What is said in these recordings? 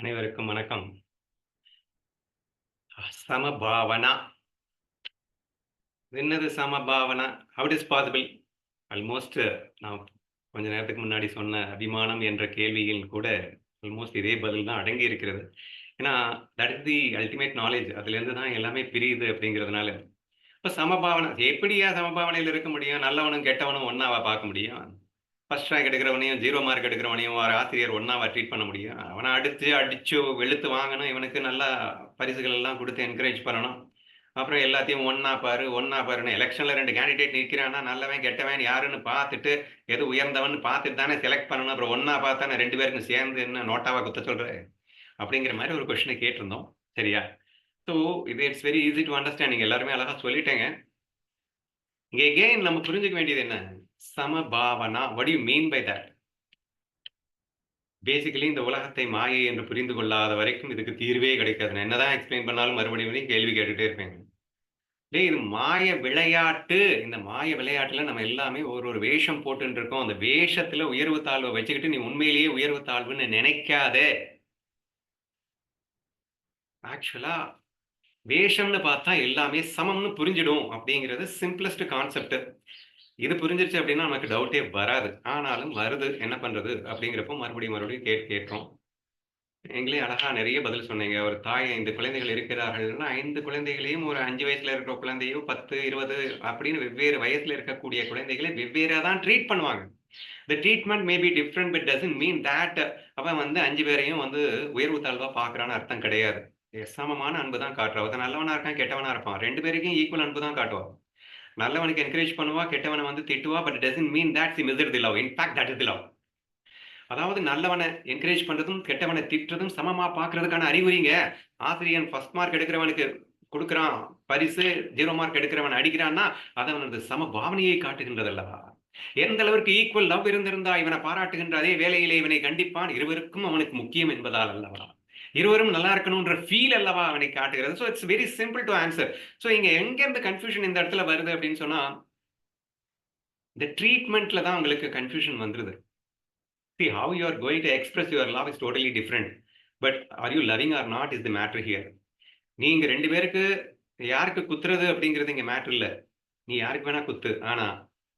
அனைவருக்கும் வணக்கம். சமபாவனா. என்னது சமபாவனா? How is possible possible? Almost நான் கொஞ்ச நேரத்துக்கு முன்னாடி சொன்ன அபிமானம் என்ற கேள்வியில் கூட ஆல்மோஸ்ட் இதே பதில் தான் அடங்கி இருக்கிறது. ஏன்னா that is the ultimate knowledge அதுலேருந்து தான் எல்லாமே பிரியுது அப்படிங்கிறதுனால. இப்போ சமபாவனை எப்படியா சமபாவனையில் இருக்க முடியும்? நல்லவனும் கெட்டவனும் ஒன்றாவா பார்க்க முடியும்? ஃபர்ஸ்ட் ரேங்க் எடுக்கிறவனையும் ஜீரோ மார்க் எடுக்கிறவனையும் ஒரு ஆசிரியர் ஒன்றாவை ட்ரீட் பண்ண முடியும். அவனை அடித்து அடித்து வெளுத்து வாங்கணும். இவனுக்கு நல்லா பரிசுகள் எல்லாம் கொடுத்து என்கரேஜ் பண்ணணும். அப்புறம் எல்லாத்தையும் ஒன்றா பாரு ஒன்னா பாருன்னு எலெக்ஷனில் ரெண்டு கேண்டிடேட் நிற்கிறான்னா நல்லவன் கெட்டவன் யாருன்னு பார்த்துட்டு எது உயர்ந்தவன் பார்த்துட்டு தானே செலக்ட் பண்ணணும். அப்புறம் ஒன்றா பார்த்தானே ரெண்டு பேருக்கும் சேர்ந்து என்ன நோட்டாவாக குத்த சொல்கிறேன் அப்படிங்கிற மாதிரி ஒரு கொஸ்டினை கேட்டிருந்தோம். சரியா? ஸோ இது it's very easy to understanding நீங்கள் எல்லாருமே அழகாக சொல்லிட்டேங்க. இங்கே எகெயின் நம்ம புரிஞ்சுக்க வேண்டியது என்ன? சமபாவனா? What you mean by that basically இந்த உலகத்தை மாயை என்று புரிந்து கொள்ளாத வரைக்கும் இதுக்கு தீர்வே கிடைக்காது. நான் என்னதான் எக்ஸ்பிளைன் பண்ணாலும் மறுபடியும் கேள்வி கேட்டுட்டே இருப்பேங்க டேய் இது மாய விளையாட்டு. இந்த மாய விளையாட்டுல நம்ம எல்லாமே ஒரு ஒரு வேஷம் போட்டுட்டு இருக்கோம். அந்த வேஷத்துல உயர்வு தாழ்வை வச்சுக்கிட்டு நீ உண்மையிலேயே உயர்வு தாழ்வுன்னு நினைக்காத. ஆக்சுவலா வேஷம்னு பார்த்தா எல்லாமே சமம்னு புரிஞ்சிடும் அப்படிங்கிறது சிம்பிளஸ்ட் கான்செப்ட் இது புரிஞ்சிருச்சு அப்படின்னா நமக்கு டவுட்டே வராது. ஆனாலும் வருது என்ன பண்றது? அப்படிங்கிறப்போ மறுபடியும் மறுபடியும் கேட்டு கேட்கிறோம் எங்களே அழகா நிறைய பதில் சொன்னீங்க. ஒரு தாய் ஐந்து குழந்தைகள் இருக்கிறார்கள்னா ஐந்து குழந்தைகளையும் ஒரு அஞ்சு வயசுல இருக்கிற குழந்தையோ பத்து இருபது அப்படின்னு வெவ்வேறு வயசுல இருக்கக்கூடிய குழந்தைகளை வெவ்வேறா தான் ட்ரீட் பண்ணுவாங்க. இந்த treatment maybe different but doesn't mean that அவன் வந்து அஞ்சு பேரையும் வந்து உயர்வு தாழ்வா பாக்குறான்னு அர்த்தம் கிடையாது. சமமான அன்பு தான் காட்டுறா. ஒருத்தன் நல்லவனா இருக்கான் கெட்டவனா இருப்பான். ரெண்டு பேருக்கும் ஈக்குவல் அன்பு தான் காட்டுவான். நல்லவனுக்கு என்கரேஜ் பண்ணுவா கெட்டவனை வந்து திட்டுவா but doesn't mean that see measure the love in fact that is the love அதாவது நல்லவனை என்கரேஜ் பண்றதும் கெட்டவனை திட்டுறதும் சமமா பாக்குறதுக்கான அறிகுறிங்க. ஆசிரியன் ஃபர்ஸ்ட் மார்க் எடுக்கிறவனுக்கு கொடுக்குறான் பரிசு ஜீரோ மார்க் எடுக்கிறவன் அடிக்கிறான்னா அது அவனது சம பாவனையை காட்டுகின்றது அல்லவா எந்த அளவிற்கு ஈக்குவல் லவ் இருந்திருந்தா இவனை பாராட்டுகின்ற அதே வேலையிலே இவனை கண்டிப்பான். இருவருக்கும் அவனுக்கு முக்கியம் என்பதால் அல்லவா? இருவரும் நல்லா இருக்கணும்ன்ற ஃபீல் அல்லவா அவனை காட்டுகிறது. So it's very simple to answer so இங்கே எங்கேருந்து கன்ஃபியூஷன் இந்த இடத்துல வருது அப்படின்னு சொன்னால் இந்த ட்ரீட்மெண்ட்ல தான் உங்களுக்கு கன்ஃபியூஷன் வந்துருது. See how you are going to express your love is totally different but are you loving or not is the matter here நீங்க ரெண்டு பேருக்கு யாருக்கு குத்துறது அப்படிங்கிறது இங்க மேட்ரு இல்லை. நீ யாருக்கு வேணா குத்து. ஆனா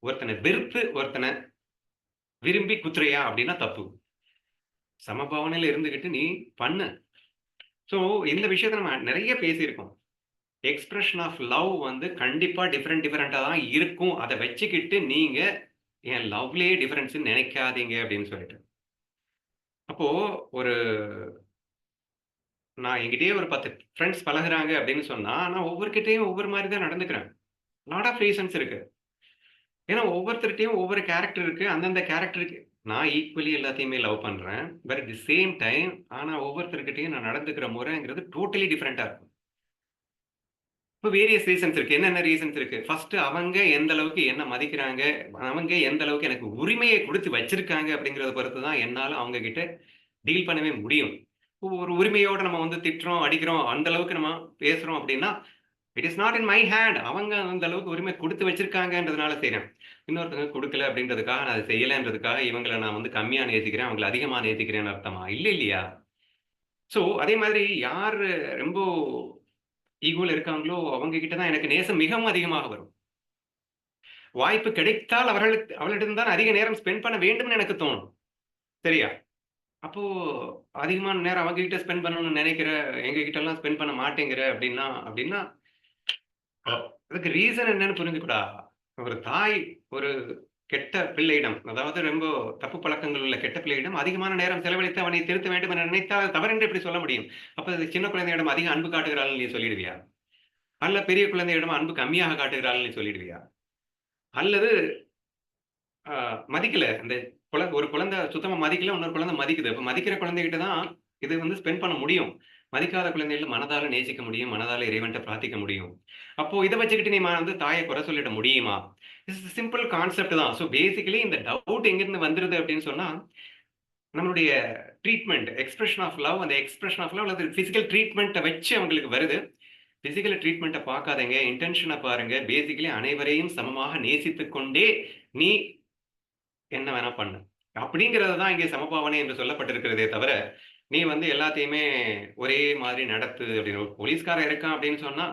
ஒருத்தனை வெறுத்து ஒருத்தனை விரும்பி குத்துறையா அப்படின்னா தப்பு. சமபாவனையில இருந்துகிட்டு நீ பண்ணு. ஸோ இந்த விஷயத்த நம்ம நிறைய பேசியிருக்கோம். எக்ஸ்பிரஷன் ஆஃப் லவ் வந்து கண்டிப்பாக டிஃப்ரெண்ட் டிஃப்ரெண்ட்டாக தான் இருக்கும். அதை வச்சுக்கிட்டு நீங்கள் என் லவ்லேயே டிஃபரன்ஸ் நினைக்காதீங்க அப்படின்னு சொல்லிட்டு. அப்போ ஒரு நான் என்கிட்டயே ஒரு பத்து ஃப்ரெண்ட்ஸ் பழகுறாங்க அப்படின்னு சொன்னா நான் ஒவ்வொருக்கிட்டையும் ஒவ்வொரு மாதிரி தான் நடந்துக்கிறேன். லாட் ஆஃப் ரீசன்ஸ் இருக்கு. ஏன்னா ஒவ்வொருத்தர்கிட்டையும் ஒவ்வொரு கேரக்டர் இருக்கு. அந்தந்த கேரக்டருக்கு நான் ஈக்குவலி எல்லாத்தையுமே லவ் பண்றேன். பட் தி சேம் டைம் ஆனா ஒவ்வொருத்தர்கிட்டையும் நான் நடந்துக்கிற முறைங்கிறது டோட்டலி டிஃப்ரெண்டா இருக்கும். இப்போ வேரியஸ் ரீசன்ஸ் இருக்கு. என்னென்ன ரீசன்ஸ் இருக்கு? ஃபர்ஸ்ட் அவங்க எந்த அளவுக்கு என்ன மதிக்கிறாங்க? அவங்க எந்த அளவுக்கு எனக்கு உரிமையை கொடுத்து வச்சிருக்காங்க அப்படிங்கறத பொறுத்து தான் என்னால் அவங்க கிட்ட டீல் பண்ணவே முடியும். ஒரு உரிமையோட நம்ம வந்து திட்டுறோம் அடிக்கிறோம் அந்த அளவுக்கு நம்ம பேசுறோம் அப்படின்னா it is not in my hand அவங்க அந்த அளவுக்கு உரிமை கொடுத்து வச்சிருக்காங்கன்றதுனால செய்யறேன் இன்னொருத்தங்க கொடுக்கல அப்படின்றதுக்காக நான் அதை செய்யலைன்றதுக்காக இவங்களை நான் வந்து கம்மியாக நேசிக்கிறேன் அவங்களை அதிகமாக நேசிக்கிறேன்னு அர்த்தமா? இல்லை இல்லையா? ஸோ அதே மாதிரி யார் ரொம்ப ஈகோல இருக்காங்களோ அவங்க கிட்ட தான் எனக்கு நேசம் மிகவும் அதிகமாக வரும். வாய்ப்பு கிடைத்தால் அவர்களுக்கு அவர்களிடம் தான் அதிக நேரம் ஸ்பெண்ட் பண்ண வேண்டும்னு எனக்கு தோணும். சரியா? அப்போ அதிகமான நேரம் அவங்க கிட்ட ஸ்பெண்ட் பண்ணணும்னு நினைக்கிற எங்க கிட்ட எல்லாம் ஸ்பெண்ட் பண்ண மாட்டேங்கிற அப்படின்னா அப்படின்னா அதுக்கு ரீசன் என்னன்னு புரிஞ்சுக்கூடா. ஒரு தாய் ஒரு கெட்ட பிள்ளையிடம் அதாவது ரொம்ப தப்பு பழக்கங்கள் உள்ள கெட்ட பிள்ளையிடம் அதிகமான நேரம் செலவழித்து அவனை திருத்த வேண்டும் என நினைத்தால் தவறென்று எப்படி சொல்ல முடியும்? அப்ப சின்ன குழந்தையிடம் அதிக அன்பு காட்டுகிறாள் நீ சொல்லிடுவியா? அல்ல பெரிய குழந்தையிடம் அன்பு கம்மியாக காட்டுகிறாள் நீ சொல்லிடுவியா? அல்லது மதிக்கல. இந்த குழ ஒரு குழந்தை சுத்தமா மதிக்கல இன்னொரு குழந்தை மதிக்குது. அப்ப மதிக்கிற குழந்தைகிட்ட தான் இது வந்து ஸ்பெண்ட் பண்ண முடியும். மதிக்காத குழந்தைகள் மனதால நேசிக்க முடியும் மனதால இறைவன்ட்ட பிரார்த்திக்க முடியும். அப்போ இதை வச்சுக்கிட்டு நீ வந்து தாயை குறை சொல்லிட முடியுமா? இட்ஸ் சிம்பிள் கான்செப்ட் தான். ஸோ பேசிக்கலி இந்த டவுட் எங்கிருந்து வந்துருது அப்படின்னு சொன்னா நம்மளுடைய ட்ரீட்மெண்ட் எக்ஸ்பிரஷன் ஆஃப் லவ் அந்த எக்ஸ்பிரஷன் ஆஃப் லவ் அல்லது ஃபிசிக்கல் ட்ரீட்மெண்ட்டை வச்சு அவங்களுக்கு வருது. பிசிக்கல் ட்ரீட்மெண்ட்டை பார்க்காதங்க இன்டென்ஷனை பாருங்க. பேசிக்கலி அனைவரையும் சமமாக நேசித்து கொண்டே நீ என்ன வேணா பண்ணு. அப்படிங்கிறது தான் இங்கே சமபாவனை என்று சொல்லப்பட்டிருக்கிறதே தவிர நீ வந்து எல்லாத்தையுமே ஒரே மாதிரி நடத்து அப்படின்னு. ஒரு போலீஸ்காரன் இருக்கான் அப்படின்னு சொன்னா,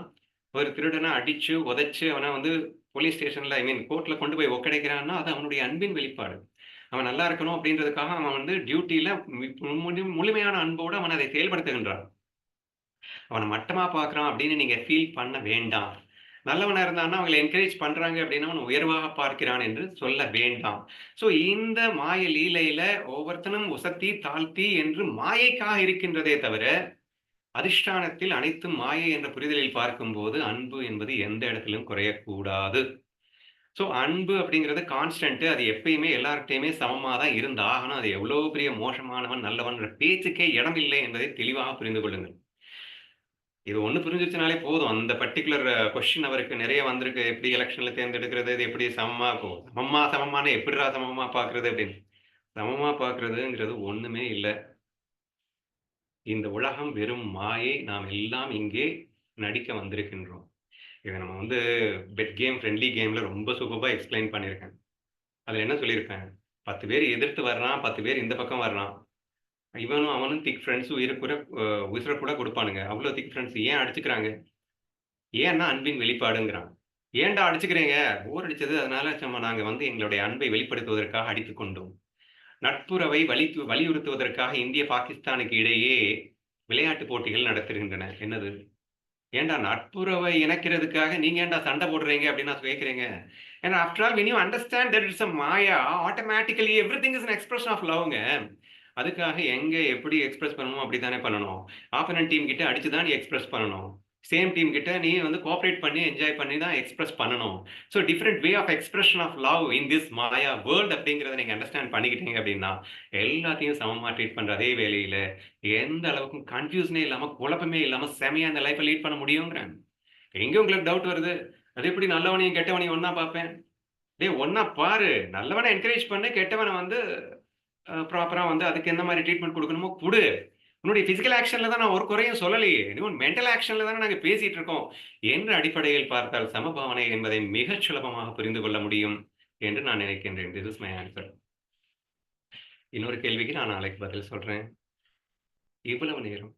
ஒரு திருடனை அடிச்சு, உதைச்சு அவனை வந்து போலீஸ் ஸ்டேஷன்ல ஐ மீன் கோர்ட்ல கொண்டு போய் ஒக்கடைக்கிறான்னா அது அவனுடைய அன்பின் வெளிப்பாடு. அவன் நல்லா இருக்கணும் அப்படின்றதுக்காக அவன் வந்து டியூட்டியில முழுமையான அன்போடு அவன் அதை செயல்படுத்துகின்றான். அவனை மட்டமா பார்க்குறான் அப்படின்னு நீங்க ஃபீல் பண்ண வேண்டாம். நல்லவனா இருந்தான்னா, அவங்கள என்கரேஜ் பண்றாங்க அப்படின்னா, அவன் உயர்வாக பார்க்கிறான் என்று சொல்ல வேண்டாம். ஸோ இந்த மாய லீலையில ஒவ்வொருத்தனும் உசத்தி, தாழ்த்தி என்று மாயைக்காக இருக்கின்றதே தவிர, அதிஷ்டானத்தில் அனைத்தும் மாயை என்ற புரிதலில் பார்க்கும்போது, அன்பு என்பது எந்த இடத்திலும் குறையக்கூடாது. ஸோ அன்பு அப்படிங்கிறது கான்ஸ்டன்ட். அது எப்பயுமே எல்லார்கிட்டையுமே சமமாக தான் இருந்தாகணும். அது எவ்வளோ பெரிய மோசமானவன், நல்லவன்ற பேச்சுக்கே இடமில்லை என்பதை தெளிவாக புரிந்து கொள்ளுங்கள். இது ஒண்ணு புரிஞ்சிருச்சுனாலே போதும். அந்த பர்ட்டிகுலர் கொஸ்டின் அவருக்கு நிறைய வந்திருக்கு. எப்படி எலெக்ஷனில் தேர்ந்தெடுக்கிறது? இது எப்படி சமமா போ சமமா சமமான்னு எப்படிரா சமமா பார்க்கிறது அப்படின்னு. சமமா பார்க்கிறதுங்கிறது ஒண்ணுமே இல்லை இந்த உலகம் வெறும் மாயை. நாம் எல்லாம் இங்கே நடிக்க வந்திருக்கின்றோம். இதை நம்ம வந்து பெட் கேம், ஃப்ரெண்ட்லி கேம்ல ரொம்ப சூப்பர்பா எக்ஸ்ப்ளைன் பண்ணியிருக்கேன். அதுல என்ன சொல்லியிருக்கேன் பத்து பேர் எதிர்த்து வர்றான், 10 பேர் இந்த பக்கம் வர்றான். இவனும் அவனும் திக் ஃப்ரெண்ட்ஸ் உயிர கூட அ கூட கொடுப்பானுங்க அவ்வளோ திக் ஃப்ரெண்ட்ஸ் ஏன் அடிச்சுக்கிறாங்க? ஏன்னா அன்பின் வெளிப்பாடுங்கிறான். ஏன்டா அடிச்சுக்கிறீங்க? போர் அடிச்சது. அதனால சும்மா நாங்கள் வந்து எங்களுடைய அன்பை வெளிப்படுத்துவதற்காக அடித்து கொண்டோம். நட்புறவை வலித்து வலியுறுத்துவதற்காக இந்திய, பாகிஸ்தானுக்கு இடையே விளையாட்டு போட்டிகள் நடத்துகின்றன. என்னது? ஏன்டா நட்புறவை இணைக்கிறதுக்காக நீங்க ஏன்டா சண்டை போடுறீங்க அப்படின்னு நான் கேட்கிறேங்க. ஏன்னா after all when you understand that it's a Maya automatically everything is an expression of லவ்ங்க. அதுக்காக எங்க எப்படி எக்ஸ்பிரஸ் பண்ணணுமோ அப்படி தானே பண்ணணும். ஆப்பனன் டீம் கிட்ட அடிச்சு தான் நீ எக்ஸ்பிரஸ் பண்ணணும். சேம் டீம் கிட்ட நீ வந்து கோஆப்ரேட் பண்ணி, என்ஜாய் பண்ணி தான் எக்ஸ்பிரஸ் பண்ணணும். So different way of expression of love in this Maya world அப்படிங்கிறத நீங்க அண்டர்ஸ்டாண்ட் பண்ணிக்கிட்டீங்க அப்படின்னா, எல்லாத்தையும் சமமா ட்ரீட் பண்ற அதே வேலையில் எந்த அளவுக்கு கன்ஃபியூஷனே இல்லாம, குழப்பமே இல்லாம செம்மையா அந்த லைஃப்பை லீட் பண்ண முடியுங்கிறேன். எங்க உங்களுக்கு டவுட் வருது? அது எப்படி நல்லவனையும், கெட்டவனையும் ஒன்றா பார்ப்பேன்? டேய் ஒன்றா பாரு. நல்லவன என்கரேஜ் பண்ணு. கெட்டவனை வந்து ப்ராப்பராக ப்ராப்பரா வந்து அதுக்கு எந்த மாதிரி ட்ரீட்மெண்ட் கொடுக்கணுமோ கொடு உன்னுடைய பிசிக்கல் ஆக்ஷன்ல தான் நான் ஒரு குறையும் சொல்லலையே. இன்னும் மென்டல் ஆக்ஷன்ல தானே நாங்கள் பேசிட்டு இருக்கோம். என்ற அடிப்படையில் பார்த்தால் சமபாவனை என்பதை மிகச் சுலபமாக புரிந்து கொள்ள முடியும் என்று நான் நினைக்கின்றேன். திஸ் இஸ் மை ஆன்சர் இன்னொரு கேள்விக்கு நான் நாளைக்கு பதில் சொல்றேன். இவ்வளவு நேரம்